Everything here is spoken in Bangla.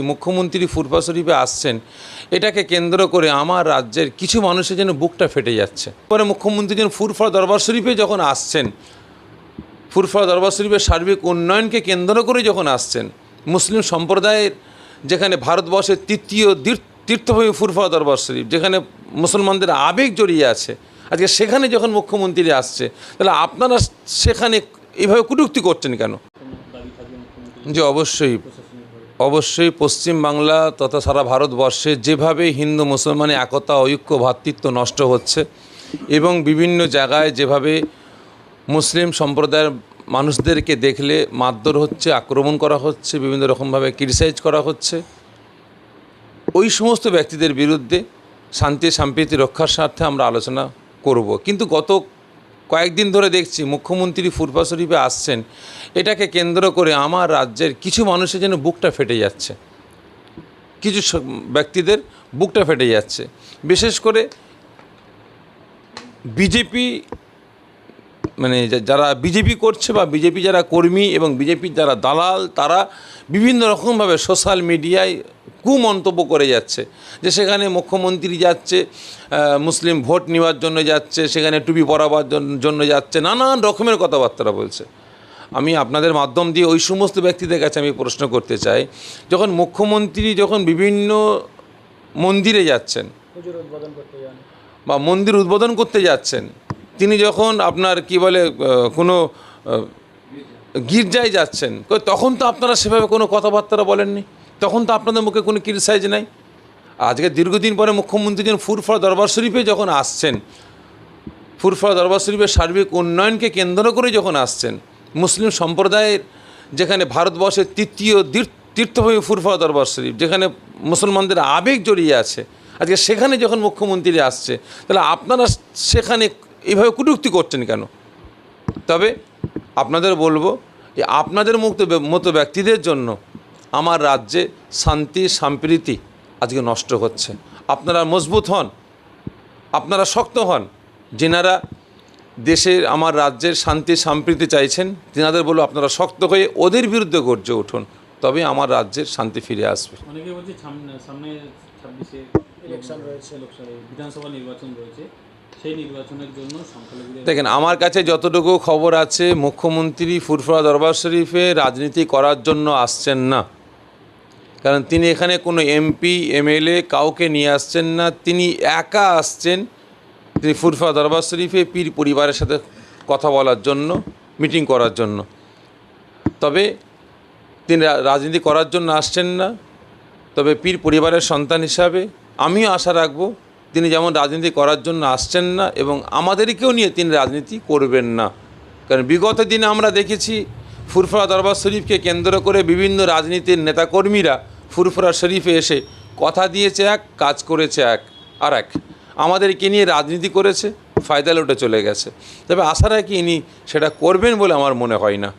মুখ্যমন্ত্রী ফুরফা শরীফে আসছেন, এটাকে কেন্দ্র করে আমার রাজ্যের কিছু মানুষের যেন বুকটা ফেটে যাচ্ছে। পরে মুখ্যমন্ত্রী যেন ফুরফা দরবার শরীফে যখন আসছেন, ফুরফা দরবার শরীফের সার্বিক উন্নয়নকে কেন্দ্র করে যখন আসছেন, মুসলিম সম্প্রদায়ের যেখানে ভারতবর্ষের তৃতীয় তীর- তীর্থভূমি ফুরফা দরবার শরীফ, যেখানে মুসলমানদের আবেগ জড়িয়ে আছে, আজকে সেখানে যখন মুখ্যমন্ত্রী আসছে, তাহলে আপনারা সেখানে এইভাবে কটূক্তি করছেন কেন? যে অবশ্যই। অবশ্যই পশ্চিম বাংলা তথা সারা ভারতবর্ষে যেভাবে হিন্দু মুসলমানের একতা, ঐক্য ভ্রাতৃত্ব নষ্ট হচ্ছে এবং বিভিন্ন জায়গায় যেভাবে মুসলিম সম্প্রদায়ের মানুষদেরকে দেখলে মারধর হচ্ছে, আক্রমণ করা হচ্ছে, বিভিন্ন রকমভাবে ক্রিটিসাইজ করা হচ্ছে, ওই সমস্ত ব্যক্তিদের বিরুদ্ধে শান্তি সম্প্রীতি রক্ষার স্বার্থে আমরা আলোচনা করব। কিন্তু গত কয়েকদিন ধরে দেখছি মুখ্যমন্ত্রী ফুরফা শরীফে আসছেন। এটাকে কেন্দ্র করে আমার রাজ্যের কিছু মানুষের যেন বুকটা ফেটে যাচ্ছে। কিছু ব্যক্তিদের বুকটা ফেটে যাচ্ছে। বিশেষ করে বিজেপি মানে যারা বিজেপি করছে বা বিজেপি যারা কর্মী এবং বিজেপির যারা দালাল, তারা বিভিন্ন রকমভাবে সোশ্যাল মিডিয়ায় কুমন্তব্য করে যাচ্ছে যে সেখানে মুখ্যমন্ত্রী যাচ্ছে মুসলিম ভোট নেওয়ার জন্য যাচ্ছে সেখানে টুপি পরাবার জন- জন্য যাচ্ছে নানান রকমের কথাবার্তা বলছে। আমি আপনাদের মাধ্যম দিয়ে ওই সমস্ত ব্যক্তিদের কাছে আমি প্রশ্ন করতে চাই যখন মুখ্যমন্ত্রী যখন বিভিন্ন মন্দিরে যাচ্ছেন বা মন্দির উদ্বোধন করতে যাচ্ছেন তিনি যখন আপনার কি বলে কোনো গির্জায় যাচ্ছেন তখন তো আপনারা সেভাবে কোনো কথাবার্তা বলেননি? তখন তো আপনাদের মুখে কোনো ক্রিটিসাইজ নাই। আজকে দীর্ঘদিন পরে মুখ্যমন্ত্রী যখন ফুরফা দরবার শরীফে যখন আসছেন ফুরফা দরবার শরীফের সার্বিক উন্নয়নকে কেন্দ্র করে যখন আসছেন, মুসলিম সম্প্রদায়ের যেখানে ভারতবর্ষের তৃতীয় তীর- তীর্থভূমি ফুরফা দরবার শরীফ, যেখানে মুসলমানদের আবেগ জড়িয়ে আছে, আজকে সেখানে যখন মুখ্যমন্ত্রী আসছে, তাহলে আপনারা সেখানে এইভাবে কটূক্তি করছেন কেন? তবে আপনাদের বলব যে আপনাদের মুক্ত মতো ব্যক্তিদের জন্য আমার রাজ্যে শান্তি সম্প্রীতি আজকে নষ্ট হচ্ছে। আপনারা মজবুত হন। আপনারা শক্ত হন। যেনারা দেশের আমার রাজ্যের শান্তি সম্প্রীতি চাইছেন তেনাদের বলব আপনারা শক্ত হয়ে ওদের বিরুদ্ধে গর্জে উঠুন তবে আমার রাজ্যের শান্তি ফিরে আসবে। অনেকে বলছে সামনে সামনে ছাব্বিশে ইলেকশন রয়েছে। বিধানসভা নির্বাচন রয়েছে। সেই নির্বাচনের জন্য সংখ্যালঘুদের দেখেন আমার কাছে যতটুকু খবর আছে মুখ্যমন্ত্রী ফুরফুরা দরবার শরীফে রাজনীতি করার জন্য আসছেন না। কারণ তিনি এখানে কোনো এমপি এমএলএ কাউকে নিয়ে আসছেন না। তিনি একা আসছেন তিনি ফুরফুরা দরবার শরীফে পীর পরিবারের সাথে কথা বলার জন্য, মিটিং করার জন্য। তবে তিনি রাজনীতি করার জন্য আসছেন না। তবে পীর পরিবারের সন্তান হিসাবে আমিও আশা রাখব তিনি যেমন রাজনীতি করার জন্য আসছেন না এবং আমাদেরকেও নিয়ে তিনি রাজনীতি করবেন না। কারণ বিগত দিনে আমরা দেখেছি ফুরফুরা দরবার শরীফকে কেন্দ্র করে বিভিন্ন রাজনীতির নেতাকর্মীরা ফুরফুরা শরীফে এসে কথা দিয়েছে এক, কাজ করেছে এক, আর এক। আমাদেরকে নিয়ে রাজনীতি করেছে, ফায়দা লোটে চলে গেছে। তবে আশা রাখি ইনি সেটা করবেন বলে আমার মনে হয় না।